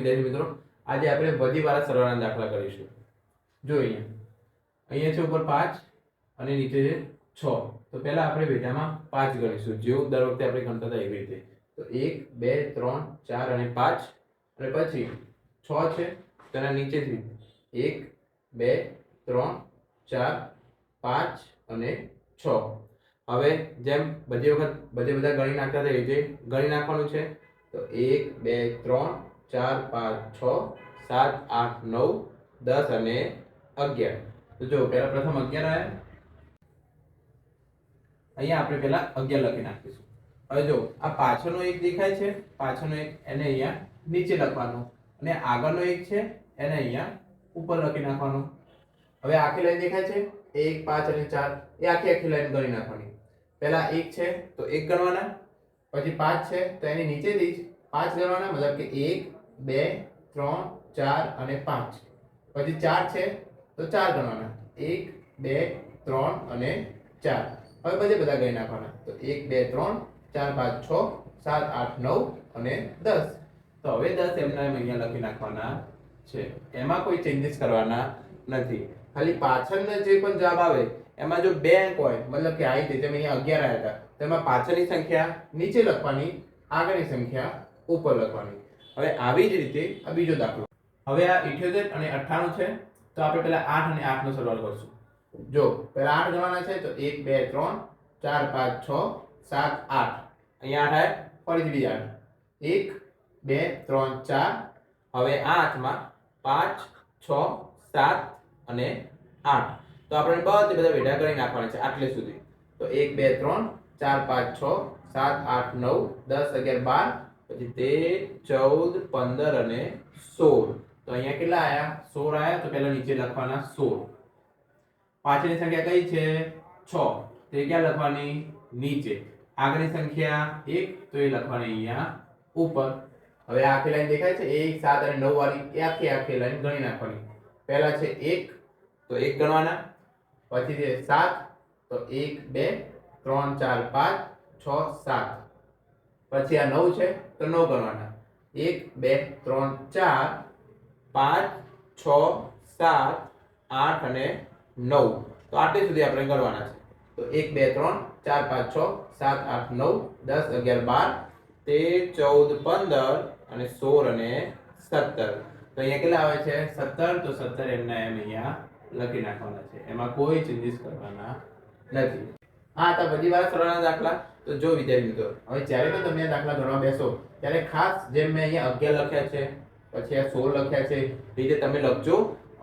વિદ્યાર્થી મિત્રો, આજે આપણે બધી વાળા સરવાળાના દાખલા કરીશું. જો અહીંયા અહીંયા છે ઉપર પાંચ અને નીચે છે છ. તો પહેલા આપણે વેઢામાં પાંચ ગણીશું. જેવું દર વખતે આપણે ગણતા હતા એવી રીતે. તો એક, બે, ત્રણ, ચાર અને પાંચ. અને પછી છ છે તેના નીચેથી એક, બે, ત્રણ, ચાર, પાંચ અને છ. હવે જેમ બધી વખત, બધે બધા ગણી નાખતા હતા એ રીતે ગણી નાખવાનું છે. તો એક, બે, ત્રણ ચાર, પાંચ, છ, સાત, આઠ, નવ, દસ અને અગિયાર. તો જો, પહેલા પ્રથમ અગિયાર આવ્યા અહીંયા આપણે પહેલા અગિયાર લખી નાખીશું. હવે જો, આ પાછળનો એક દેખાય છે, પાછળનો એક એને અહીંયા નીચે લખવાનો. અને આગળનો એક છે, એને અહીંયા ઉપર લખી નાખવાનો. હવે આખી લાઈન દેખાય છે, એક, પાંચ અને ચાર. એ આખી આખી લાઈન ગણી નાખવાની. પહેલા એક છે, તો એક ગણવાના. પછી પાંચ છે, તો એની નીચેથી જ પાંચ ગણવાના, મતલબ કે એક બે, ત્રણ, ચાર અને પાંચ. પછી ચાર છે, તો ચાર ગણવાના. એક, બે, ત્રણ અને ચાર. હવે બધે બધા ગણી નાખવાના. તો એક, બે, ત્રણ, ચાર, પાંચ, છ, સાત, આઠ, નવ અને દસ. તો હવે દસ એમના એમ અહીંયા લખી નાખવાના છે. એમાં કોઈ ચેન્જીસ કરવાના નથી. ખાલી પાછળનો જે પણ જવાબ આવે, એમાં જો બે અંક હોય, મતલબ કે આ રીતે જેમ અહીંયા અગિયાર આવ્યા હતા, તો એમાં પાછળની સંખ્યા નીચે લખવાની, આગળની સંખ્યા ઉપર લખવાની. હવે આવી જ રીતે આ બીજો દાખલો. હવે આ 78 અને 98 છે, તો આપણે પહેલા આઠ અને 8 નો સરવાળો કરશું. જો પહેલા આઠ ગણવાના છે, તો 1 2 3 4 5 6 7 8 અહીંયા આઠ આવે ફરીથી બીજા 8 1 2 3 4 હવે આ આઠમાં પાંચ, છ, સાત અને આઠ. તો આપણે બધે બધા વેઢા કરી નાખવાના છે, આટલે સુધી. તો 1 2 3 4 5 6 7 8 9 10 11 12 પછી તેર ચૌદ, પંદર અને સોળ. તો અહીંયા કેટલા આયા? સોળ આયા, તો પહેલા નીચે લખવાના સોળ. પાછળની સંખ્યા કઈ છે? છ. તે ક્યાં લખવાની? નીચે. આગળની સંખ્યા એક, તો એ લખવાની અહીંયા ઉપર. હવે આખી લાઈન દેખાય છે? એક, સાત અને નવ વાળી એ આખી આખી લાઈન ગણી નાખવાની. પહેલા છે એક, તો એક ગણવાના. પછી છે સાત, તો એક, બે, ત્રણ, ચાર, પાંચ, છ, સાત. પછી આ નવ છે, તો નવ ગણવાના. એક, બે, ત્રણ, ચાર, પાંચ, છ, સાત, આઠ અને નવ. તો આટલી સુધી આપણે ગણવાના છે. તો એક, બે, ત્રણ, ચાર, પાંચ, છ, સાત, આઠ, નવ, દસ, અગિયાર, બાર, તેર, ચૌદ, પંદર અને સોળ અને સત્તર. તો અહીંયા કેટલા આવે છે? સત્તર, તો સત્તર એમના એમ અહીંયા લખી નાખવાના છે. એમાં કોઈ ચેન્જીસ કરવાના નથી. આ તો બધી વાર સરળના દાખલા. તો જો વિદ્યાર્થી મિત્રો, હવે જ્યારે પણ તમે આ દાખલા ગણવા બેસો, ત્યારે ખાસ જેમ મેં અહીંયા અગિયાર લખ્યા છે, પછી આ સોળ લખ્યા છે રીતે તમે લખજો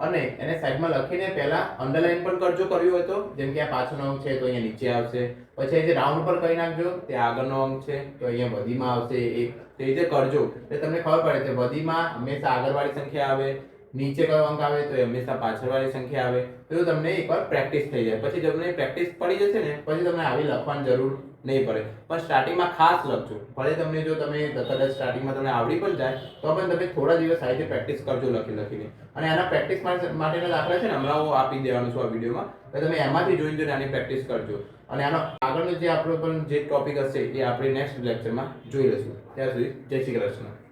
અને એને સાઈડમાં લખીને પહેલા અંડરલાઈન પણ કરજો કર્યું હોય તો, જેમ કે આ પાછળનો અંક છે, તો અહીંયા નીચે આવશે. પછી જે રાઉન્ડ પર કરી નાખજો, તે આગળનો અંક છે, તો અહીંયા વધીમાં આવશે એ રીતે કરજો. એટલે તમને ખબર પડે છે વધીમાં હંમેશા આગળવાળી સંખ્યા આવે નીચે કયો અંક આવે તો એ હંમેશા પાછળવાળી સંખ્યા આવે. તો તમને એકવાર પ્રેક્ટિસ થઈ જાય. પછી તમને પ્રેક્ટિસ પડી જશે ને, પછી તમને આવી લખવાની જરૂર નહીં પડે. પણ સ્ટાર્ટિંગમાં ખાસ લખજો. ભલે તમને જો તમે કદાચ સ્ટાર્ટિંગમાં તમને આવડી પણ જાય, તો પણ તમે થોડા દિવસ આ પ્રેક્ટિસ કરજો લખી લખીને. અને આના પ્રેક્ટિસ માટેના દાખલા છે ને, હમણાં હું આપી દેવાનું છું આ વિડીયોમાં. તો તમે એમાંથી જોઈને જોઈને આની પ્રેક્ટિસ કરજો. અને આનો આગળનો જે આપણો પણ જે ટોપિક હશે, એ આપણે નેક્સ્ટ લેક્ચરમાં જોઈ લઈશું. ત્યાં સુધી જય શ્રી કૃષ્ણ.